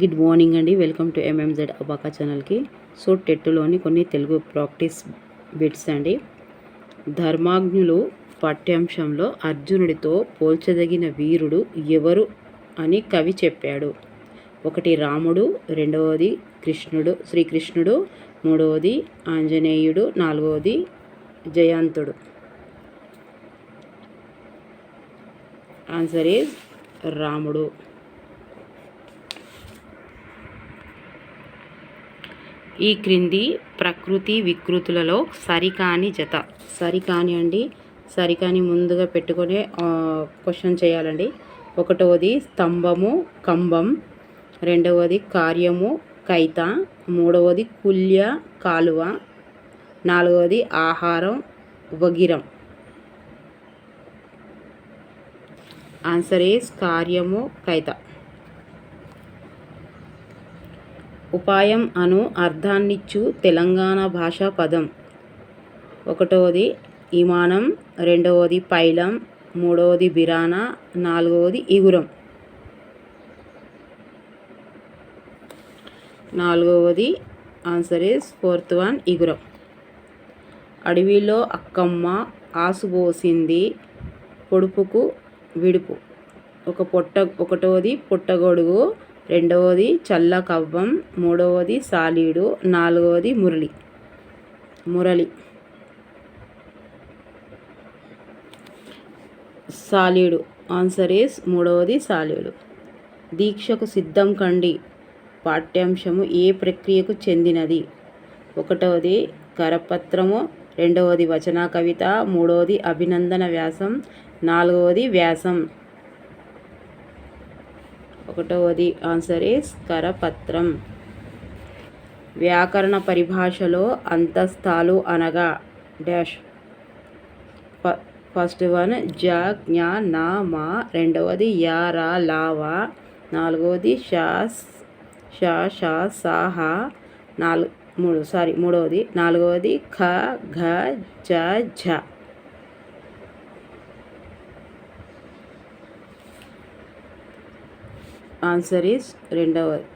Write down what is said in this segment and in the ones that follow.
Good morning అండి. Welcome to MMZ అబాకా ఛానల్కి సో టెట్టులోని కొన్ని తెలుగు ప్రాక్టీస్ బిట్స్ అండి. ధర్మాజ్ఞులు పాఠ్యాంశంలో అర్జునుడితో పోల్చదగిన వీరుడు ఎవరు అని కవి చెప్పాడు. ఒకటి రాముడు రెండవది కృష్ణుడు శ్రీకృష్ణుడు మూడవది ఆంజనేయుడు నాలుగవది జయంతుడు. ఆన్సర్ ఈజ్ రాముడు. ఈ క్రింది ప్రకృతి వికృతులలో సరికాని జత. సరికాని అండి. సరికాని ముందుగా పెట్టుకొని క్వశ్చన్ చేయాలండి. ఒకటవది స్తంభము కంబం రెండవది కార్యము కైత. మూడవది కుల్య కాలువ. నాలుగవది ఆహారం వగిరం. ఆన్సర్ ఈస్ కార్యము కైత. ఉపాయం అను అర్థాన్నిచ్చు తెలంగాణ భాషా పదం. ఒకటవది ఇమానం రెండవది పైలం మూడవది బిరానా నాలుగవది ఇగురం. నాలుగవది ఆన్సర్ ఇస్ ఫోర్త్ వన్ ఇగురం. అడవిలో అక్కమ్మ ఆసుపోసింది పొడుపుకు విడుపు. ఒక పొట్ట ఒకటవది పుట్టగొడుగు రెండవది చల్ల కవ్వం మూడవది సాలీడు నాలుగవది మురళి. మురళి. సాలీడు. ఆన్సర్ ఈస్ మూడవది సాలీడు. దీక్షకు సిద్ధం కండి. పాఠ్యాంశము ఏ ప్రక్రియకు చెందినది? ఒకటవది కరపత్రము రెండవది వచన కవిత మూడవది అభినందన వ్యాసం నాలుగవది వ్యాసం. ఒకటవది ఆన్సర్ ఇస్ కరపత్రం. వ్యాకరణ పరిభాషలో అంతస్తాలు అనగా డాష్ ఫస్ట్ వన్ జ జ్ఞ నా మా. రెండవది యా రా లావా నాలుగవది షాస్ షా షా సాహా నాలుగు మూడు సారీ మూడవది. నాలుగవది ఖ ఘ జ ఝ ఆన్సర్ ఈస్ రెండవది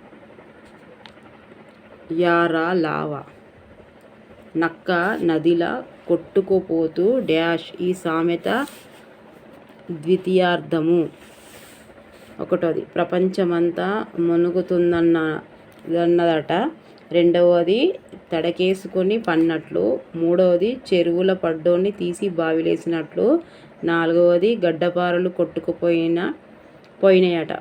యారా లావా నక్క నదిలా కొట్టుకుపోతూ డ్యాష్ ఈ సామెత ద్వితీయార్థము. ఒకటోది ప్రపంచమంతా మునుగుతుందన్నదట రెండవది తడకేసుకొని పన్నట్లు. మూడవది చెరువుల పడ్డోని తీసి బావిలేసినట్లు. నాలుగవది గడ్డపారలు కొట్టుకుపోయిన పోయినాయట.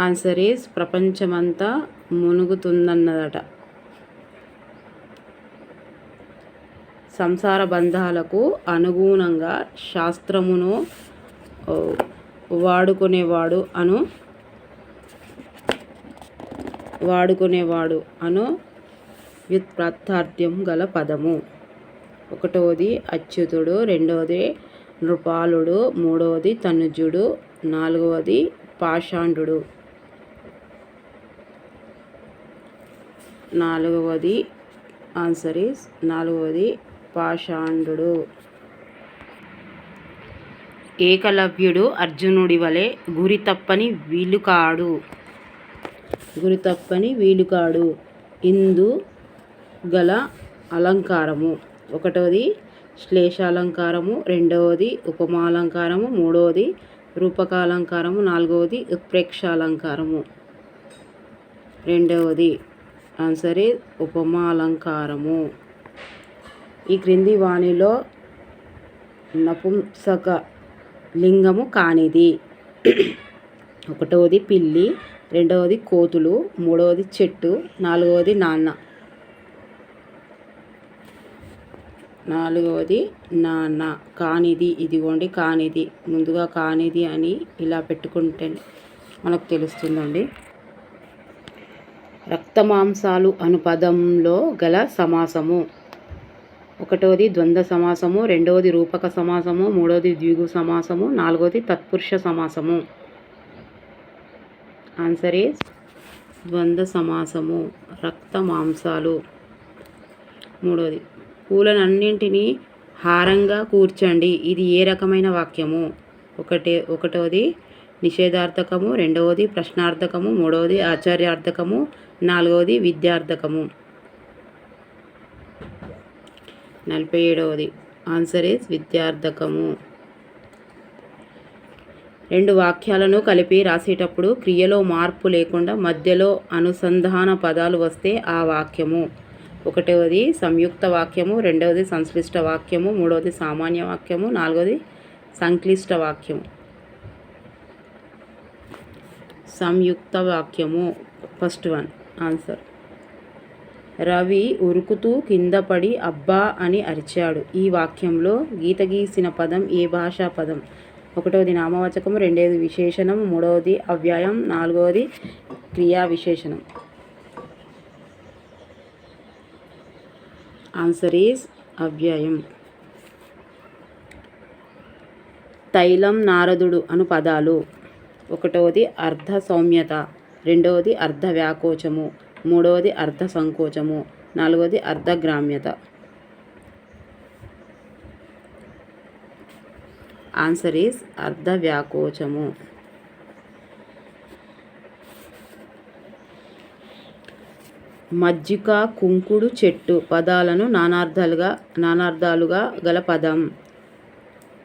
ఆన్సర్ ఈజ్ ప్రపంచమంతా మునుగుతుందన్నదట. సంసార బంధాలకు అనుగుణంగా శాస్త్రమును వాడుకునేవాడు అను వాడుకునేవాడు అను వ్యుత్పత్తార్థ్యం గల పదము. ఒకటవది అచ్యుతుడు రెండవది నృపాలుడు మూడవది తనుజుడు నాలుగవది పాషాండు నాలుగవది ఆన్సర్ ఈస్ నాలుగవది పాషాండు. ఏకలవ్యుడు అర్జునుడి వలె గురి తప్పని వీలుకాడు. గురి తప్పని వీలుకాడు. ఇందు గల అలంకారము. ఒకటవది శ్లేషాలంకారము. రెండవది ఉపమాలంకారము. మూడవది రూపకాలంకారము. నాలుగవది ఉత్ప్రేక్షాలంకారము. రెండవది ఆన్సర్ ఉపమాలంకారము. ఈ క్రింది వాణిలో నపుంసక లింగము కానిది. ఒకటవది పిల్లి రెండవది కోతులు మూడవది చెట్టు నాలుగవది నాన్న. నాలుగవది నాన్న. కానిది ఇదిగోండి కానిది ముందుగా కానిది అని ఇలా పెట్టుకుంటే మనకు తెలుస్తుందండి. రక్తమాంసాలు అను పదంలో గల సమాసము. ఒకటవది ద్వంద్వ సమాసము రెండవది రూపక సమాసము మూడవది ద్విగు సమాసము నాలుగవది తత్పురుష సమాసము. ఆన్సర్ ఈజ్ ద్వంద్వ సమాసము రక్త మాంసాలు మూడవది పూలనన్నింటినీ హారంగా కూర్చండి. ఇది ఏ రకమైన వాక్యము? ఒకటి ఒకటవది నిషేధార్థకము రెండవది ప్రశ్నార్థకము మూడవది ఆచార్యార్థకము నాలుగవది విద్యార్థకము. నలభై ఏడవది ఆన్సర్ ఇస్ విద్యార్థకము. రెండు వాక్యాలను కలిపి రాసేటప్పుడు క్రియలో మార్పు లేకుండా మధ్యలో అనుసంధాన పదాలు వస్తే ఆ వాక్యము. ఒకటవది సంయుక్త వాక్యము రెండవది సంశ్లిష్ట వాక్యము మూడవది సామాన్య వాక్యము నాలుగవది సంక్లిష్ట వాక్యము. సంయుక్త వాక్యము ఫస్ట్ వన్. ఆన్సర్ రవి ఉరుకుతూ కింద పడి అబ్బా అని అరిచాడు. ఈ వాక్యంలో గీత గీసిన పదం ఏ భాషా పదం? ఒకటవది నామవచకం రెండవది విశేషణం మూడవది అవ్యయం నాలుగవది క్రియా విశేషణం ఆన్సర్ ఈజ్ అవ్యయం. తైలం నారదుడు అను పదాలు. ఒకటవది అర్ధ సౌమ్యత. రెండవది అర్ధ వ్యాకోచము మూడవది అర్ధ సంకోచము నాలుగవది అర్ధగ్రామ్యత. ఆన్సర్ ఈస్ అర్ధ వ్యాకోచము మజ్జిక కుంకుడు చెట్టు పదాలను నానార్థాలుగా నానార్థాలుగా గల పదం.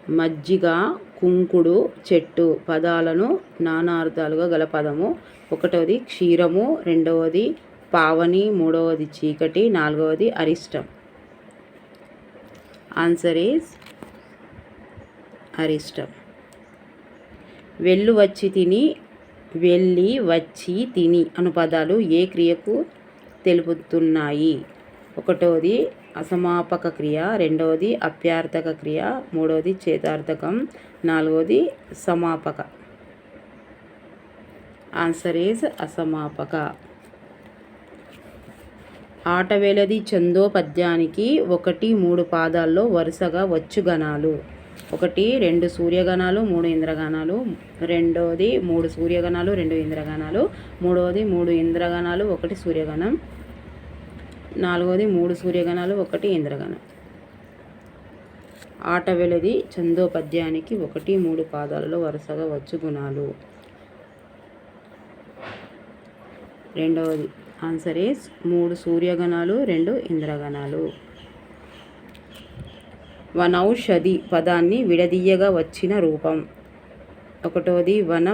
మజ్జిగ కుంకుడు చెట్టు పదాలను నానార్థాలుగా గల పదము. ఒకటవది క్షీరము రెండవది పావని మూడవది చీకటి నాలుగవది అరిష్టం. ఆన్సర్ ఈజ్ అరిష్టం. వెళ్ళు వచ్చి తిని వెళ్ళి వచ్చి తిని అను పదాలు ఏ క్రియకు తెలుపుతున్నాయి? ఒకటవది అసమాపక క్రియ రెండవది అప్యార్థక క్రియ మూడవది చేతార్థకం నాలుగవది సమాపక. ఆన్సర్ ఈజ్ అసమాపక. ఆటవేలది చందో పద్యానికి ఒకటి మూడు పాదాల్లో వరుసగా వచ్చుగణాలు ఒకటి రెండు సూర్యగణాలు మూడు ఇంద్రగణాలు రెండవది మూడు సూర్యగణాలు రెండు ఇంద్రగణాలు మూడవది మూడు ఇంద్రగణాలు ఒకటి సూర్యగణం నాలుగవది మూడు సూర్యగణాలు ఒకటి ఇంద్రగణం. ఆట వెలది చందోపద్యానికి ఒకటి మూడు పాదాలలో వరుసగా వచ్చు గుణాలు. రెండవది ఆన్సర్ ఈస్ మూడు సూర్యగణాలు రెండు ఇంద్రగణాలు. వనౌషధి పదాన్ని విడదీయగా వచ్చిన రూపం. ఒకటవది వన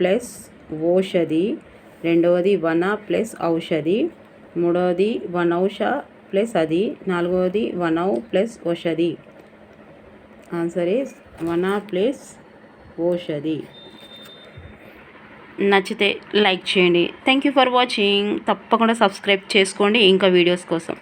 ప్లస్ ఓషధి రెండవది వన ప్లస్ ఔషధి మూడవది వనౌష ప్లస్ అది. నాలుగవది వనౌ ప్లస్ ఓషధి ఆన్సర్ ఈస్ వన ప్లస్ ఓషధి నచ్చితే లైక్ చేయండి. థ్యాంక్ యూ ఫర్ వాచింగ్ తప్పకుండా సబ్స్క్రైబ్ చేసుకోండి. ఇంకా వీడియోస్ కోసం.